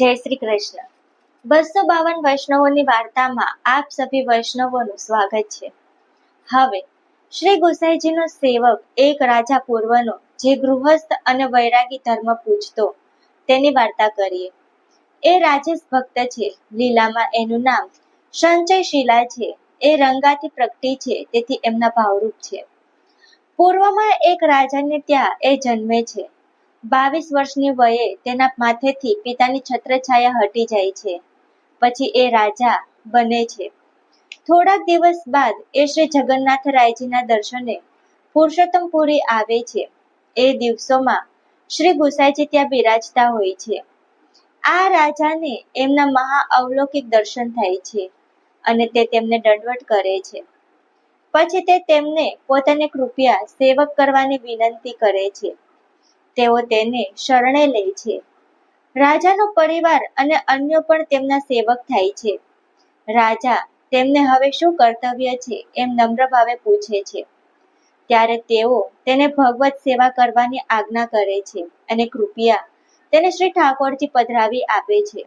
જય શ્રી કૃષ્ણ. બસો બાવન વૈષ્ણવોની વાર્તામાં આપ સભી વૈષ્ણવોનું સ્વાગત છે. હવે, શ્રી ગોસાઈજીનો સેવક એક રાજા પૂર્વનો જે ગૃહસ્થ અને વૈરાગી ધર્મ પૂજતો, તેની વાર્તા કરીએ. એ રાજેશ ભક્ત છે, લીલામાં એનું નામ સંચય શિલા છે, એ રંગાથી પ્રગટી છે, તેથી એમના ભાવરૂપ છે. પૂર્વમાં એક રાજાને ત્યાં એ જન્મે છે. બાવીસ વર્ષની વયે તેના માથેથી પિતાની છત્રછાયા હટી જાય છે. પછી એ રાજા બને છે. થોડાક દિવસ બાદ એ શ્રી જગન્નાથરાયજીના દર્શને પુરુષોત્તમપુરી આવે છે. એ દિવસોમાં શ્રી ગુસાઈજી ત્યાં બિરાજતા હોય છે. આ રાજાને એમના મહા અવલૌકિક દર્શન થાય છે અને તે તેમને દંડવટ કરે છે. પછી તે તેમને પોતાને કૃપયા સેવક કરવાની વિનંતી કરે છે. તેઓ તેને શરણે લે છે. રાજાનો પરિવાર અને અન્ય પણ તેમના સેવક થાય છે. રાજા તેમને હવે શું કર્તવ્ય છે એમ નમ્ર ભાવે પૂછે છે. ત્યારે તેઓ તેને ભગવત સેવા કરવાની આજ્ઞા કરે છે અને કૃપયા તેને શ્રી ઠાકોરજી પધરાવી આપે છે.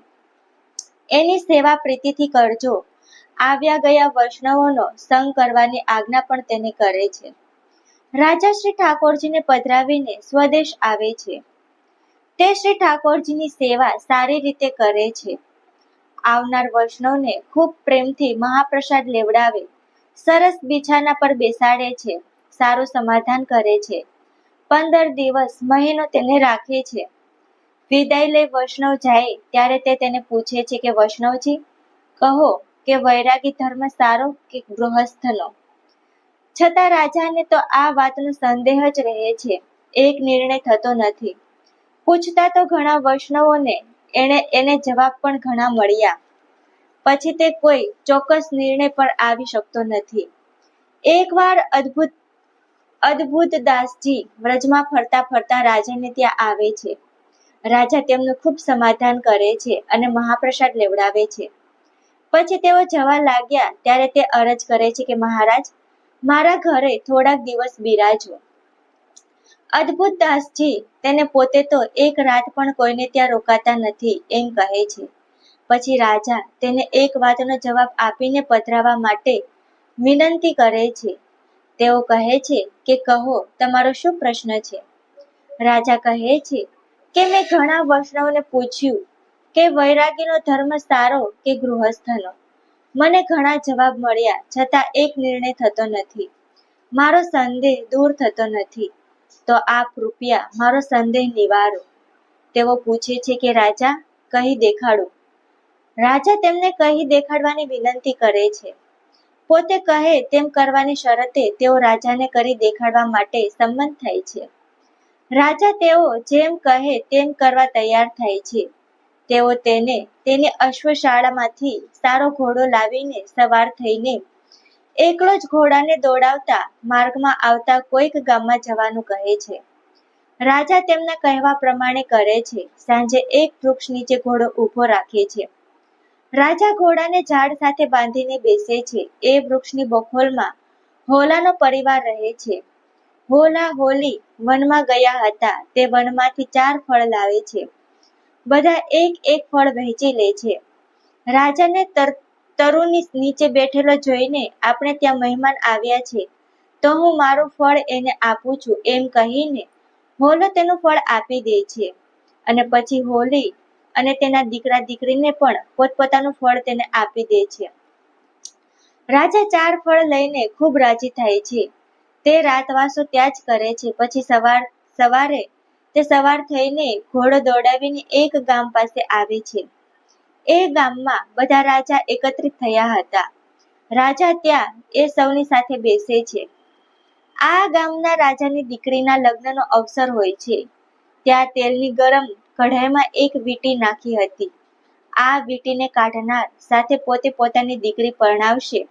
એની સેવા પ્રીતિથી કરજો. આવ્યા ગયા વૈષ્ણવોનો સંગ કરવાની આજ્ઞા પણ તેને કરે છે. રાજા શ્રી ઠાકોરજીને પધરાવીને સ્વદેશ આવે છે. તે શ્રી ઠાકોરજીની સેવા સારી રીતે કરે છે. આવનાર વૈષ્ણવને ખૂબ પ્રેમથી મહાપ્રસાદ લેવડાવે, સરસ બિછાના પર બેસાડે છે, સારું સમાધાન કરે છે. પંદર દિવસ મહિનો તેને રાખે છે. વિદાય લઈ વૈષ્ણવ જાય ત્યારે તે તેને પૂછે છે કે, વૈષ્ણવજી, કહો કે વૈરાગી ધર્મ સારો કે ગૃહસ્થનો છતાં રાજાને તો આ વાતનો સંદેહ જ રહે છે. એક નિર્ણય થતો નથી. પૂછતા તો ઘણા વૈષ્ણવોને એણે એને જવાબ પણ ઘણા મળ્યા. પછી તે કોઈ ચોક્કસ નિર્ણય પર આવી શકતો નથી. એકવાર અદ્ભુત અદ્ભુત દાસજી વ્રજમાં ફરતા ફરતા રાજાને ત્યાં આવે છે. રાજા તેમનું ખૂબ સમાધાન કરે છે અને મહાપ્રસાદ લેવડાવે છે. પછી તેઓ જવા લાગ્યા ત્યારે તે અરજ કરે છે કે મહારાજ મારા ઘરે થોડાક દિવસ બિરાજો અદ્ભુત દાસજી તેને પોતે તો એક રાત પણ કોઈને ત્યાં રોકાતા નથી એમ કહે છે. પછી રાજા તેને એક વાતનો જવાબ આપીને પધરાવા માટે વિનંતી કરે છે. તેઓ કહે છે કે કહો, તમારો શું પ્રશ્ન છે? રાજા કહે છે કે મેં ઘણા વૈષ્ણવને પૂછ્યું કે વૈરાગીનો ધર્મ સારો કે ગૃહસ્થનો મને ઘણા જવાબ મળ્યા, છતાં એક નિર્ણય થતો નથી. મારો સંદેહ દૂર થતો નથી. તો આપ રૂપિયા, મારો સંદેહ નિવારો. તેઓ પૂછે છે કે, રાજા, કહી દેખાડો. રાજા તેમને કહી દેખાડવાની વિનંતી કરે છે. પોતે કહે, તેમ કરવાની શરતે તેઓ રાજાને કરી દેખાડવા માટે સંમત થાય છે. રાજા તેઓ જેમ કહે, તેમ કરવા તૈયાર થાય છે. તેઓ તેને, તેની અશ્વશાળામાંથી સારો ઘોડો લાવીને સવાર થઈને એકલો જ ઘોડાને દોડાવતા માર્ગમાં આવતા કોઈક ગામમાં જવાનું કહે છે. રાજા તેમના કહેવા પ્રમાણે કરે છે, સાંજે એક વૃક્ષ નીચે ઘોડો ઊભો રાખે છે. રાજા ઘોડાને ઝાડ સાથે બાંધીને બેસે છે, એ વૃક્ષની બખોલમાં હોલાનો પરિવાર રહે છે. હોલા હોલી વનમાં ગયા હતા, તે વનમાંથી ચાર ફળ લાવે છે. બધા એક એક ફળ વહેંચી લે છે. રાજાને તરુની નીચે બેઠેલો જોઈને આપણે ત્યાં મહેમાન આવ્યા છે. તો હું મારું ફળ એને આપું છું એમ કહીને હોલો તેનું ફળ આપી દે છે. અને પછી હોલી અને તેના દીકરા દીકરીને પણ પોતપોતાનું ફળ તેને આપી દે છે. રાજા ચાર ફળ લઈને ખૂબ રાજી થાય છે. તે રાતવાસો ત્યાં જ કરે છે. પછી સવાર, સવારે તે સવાર થઈને ઘોડો દોડાવીને એક ગામ પાસે આવે છે. એ ગામમાં બધા રાજા એકત્રિત થયા હતા. રાજા ત્યાં એ સૌની સાથે બેસે છે. આ ગામના રાજાની દીકરીના લગ્નનો અવસર હોય છે. ત્યાં તેલની ગરમ કઢાઈમાં એક વીટી નાખી હતી. આ વીટીને કાઢનાર સાથે પોતે પોતાની દીકરી પરણાવશે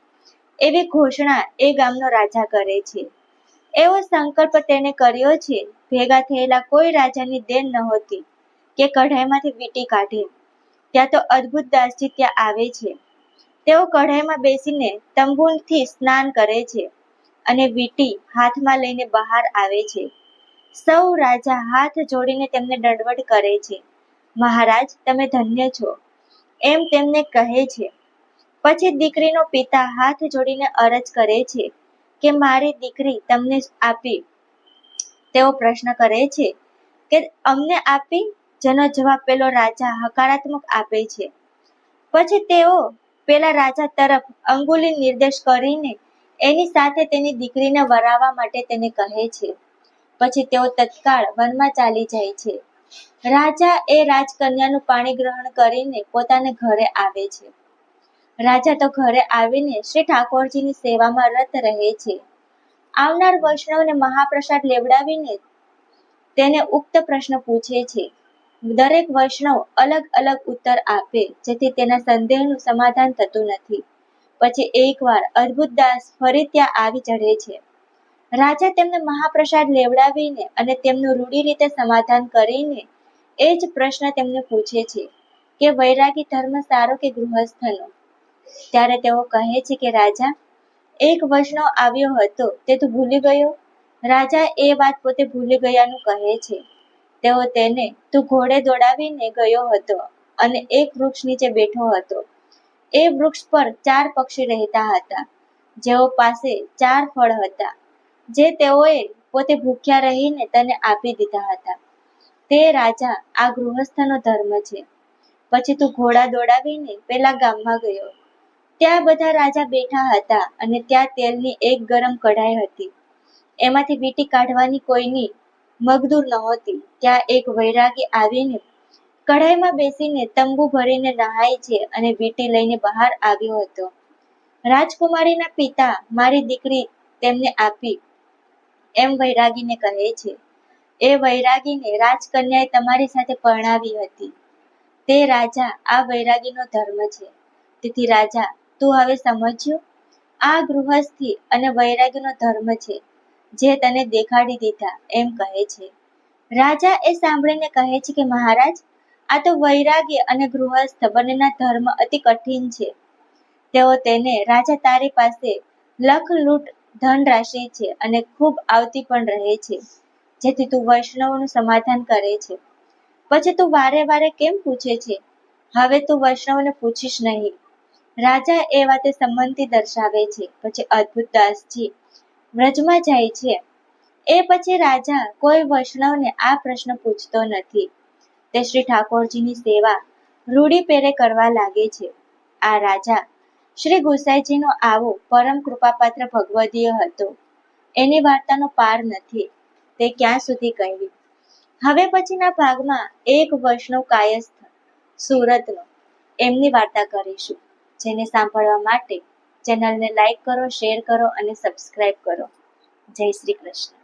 એવી ઘોષણા એ ગામનો રાજા કરે છે. એવો સંકલ્પ તેને કર્યો છે ભેગા થયેલા કોઈ રાજાની દેન નહોતી કે કઢાઈમાંથી વીટી કાઢે. ત્યાં તો અદ્ભુત દાસજી ત્યાં આવે છે. તેઓ કઢાઈમાં બેસીને તંબુલથી સ્નાન કરે છે અને વીટી હાથમાં લઈને બહાર આવે છે. સૌ રાજા હાથ જોડીને તેમને દંડવટ કરે છે. મહારાજ, તમે ધન્ય છો. એમ તેમને કહે છે. પછી દીકરીનો પિતા હાથ જોડીને અરજ કરે છે કે, મારી દીકરી તમને આપી તેઓ પ્રશ્ન કરે છે કે અમને આપી જેનો જવાબ પેલો રાજા હકારાત્મક આપે છે. પછી તેઓ પેલા રાજા તરફ અંગુલી નિર્દેશ કરીને એની સાથે તેની દીકરીને વરાવવા માટે તેને કહે છે. પછી તેઓ તત્કાળ વનમાં ચાલી જાય છે. રાજા એ રાજકન્યાનું પાણી ગ્રહણ કરીને પોતાને ઘરે આવે છે. રાજા તો ઘરે આવીને શ્રી ઠાકોરજીની સેવામાં રત રહે છે. આવનાર વૈષ્ણવને મહાપ્રસાદ લેવડાવીને તેને ઉક્ત પ્રશ્ન પૂછે છે. દરેક વૈષ્ણવ અલગ અલગ ઉત્તર આપે, જેથી તેના સંદેહનું સમાધાન થતું નથી. પછી એકવાર અદ્ભુત દાસ ફરી ત્યાં આવી ચઢે છે. રાજા તેમને મહાપ્રસાદ લેવડાવીને અને તેમનું રૂઢી રીતે સમાધાન કરીને એ જ પ્રશ્ન તેમને પૂછે છે કે વૈરાગી ધર્મ સારો કે ગૃહસ્થનો ત્યારે તેઓ કહે છે કે, રાજા એક વર્ષનો આવ્યો હતો, તે તું ભૂલી ગયો? રાજા એ વાત પોતે ભૂલી ગયાનું કહે છે. તેઓ તેને તું ઘોડે દોડાવીને ગયો હતો અને એક વૃક્ષ નીચે બેઠો હતો. એ વૃક્ષ પર ચાર પક્ષી રહેતા હતા, જેઓ પાસે ચાર ફળ હતા, જે તેઓએ પોતે ભૂખ્યા રહીને તને આપી દીધા હતા. તે રાજા આ ગૃહસ્થનો ધર્મ છે. પછી તું ઘોડા દોડાવીને પેલા ગામમાં ગયો. ત્યાં બધા રાજા બેઠા હતા અને ત્યાં તેલની એક ગરમ કઢાઈ હતી. એમાંથી વીટી કાઢવાની કોઈની મગદૂર નહોતી. ત્યાં એક વૈરાગી આવીને કઢાઈમાં બેસીને તંબુ ભરીને નહાય છે અને વીટી લઈને બહાર આવ્યો હતો. રાજકુમારીના પિતા, મારી દીકરી તેમને આપી એમ વૈરાગીને કહે છે. એ વૈરાગીને રાજકન્યાએ તમારી સાથે પરણાવી હતી. તે રાજા આ વૈરાગીનો ધર્મ છે. તેથી રાજા તું હવે સમજ્યો? આ ગૃહસ્થી અને વૈરાગ્યનો ધર્મ છે, જે તને દેખાડી દીધા, એમ કહે છે. રાજા એ સાંભળીને કહે છે કે મહારાજ, આ તો વૈરાગ્ય અને ગૃહસ્થ બંનેના ધર્મ અતિ કઠિન છે. તેઓ તેને રાજા તારી પાસે લખ લૂંટ ધન રાશિ છે અને ખૂબ આવતી પણ રહે છે, જેથી તું વૈષ્ણવનું સમાધાન કરે છે. પછી તું વારે વારે કેમ પૂછે છે? હવે તું વૈષ્ણવને પૂછીશ નહીં. રાજા એ વાતે સંમતિ દર્શાવે છે. પછી અદ્ભુત દાસજી વ્રજમાં જાય છે. એ પછી રાજા કોઈ વૈષ્ણવને આ પ્રશ્ન પૂછતો નથી. તે શ્રી ઠાકોરજીની સેવા રૂઢી પેરે કરવા લાગે છે. આ રાજા શ્રી ગુસાઈજીનો આવો પરમ કૃપાપાત્ર ભગવદીય હતો. એની વાર્તાનો પાર નથી. તે ક્યાં સુધી કહેવી હવે પછીના ભાગમાં એક વૈષ્ણવ કાયસ્થ, સુરતનો. એમની વાર્તા કરીશું. જેને સાંભળવા માટે ચેનલને લાઈક કરો શેર કરો અને સબસ્ક્રાઈબ કરો. જય શ્રી કૃષ્ણ.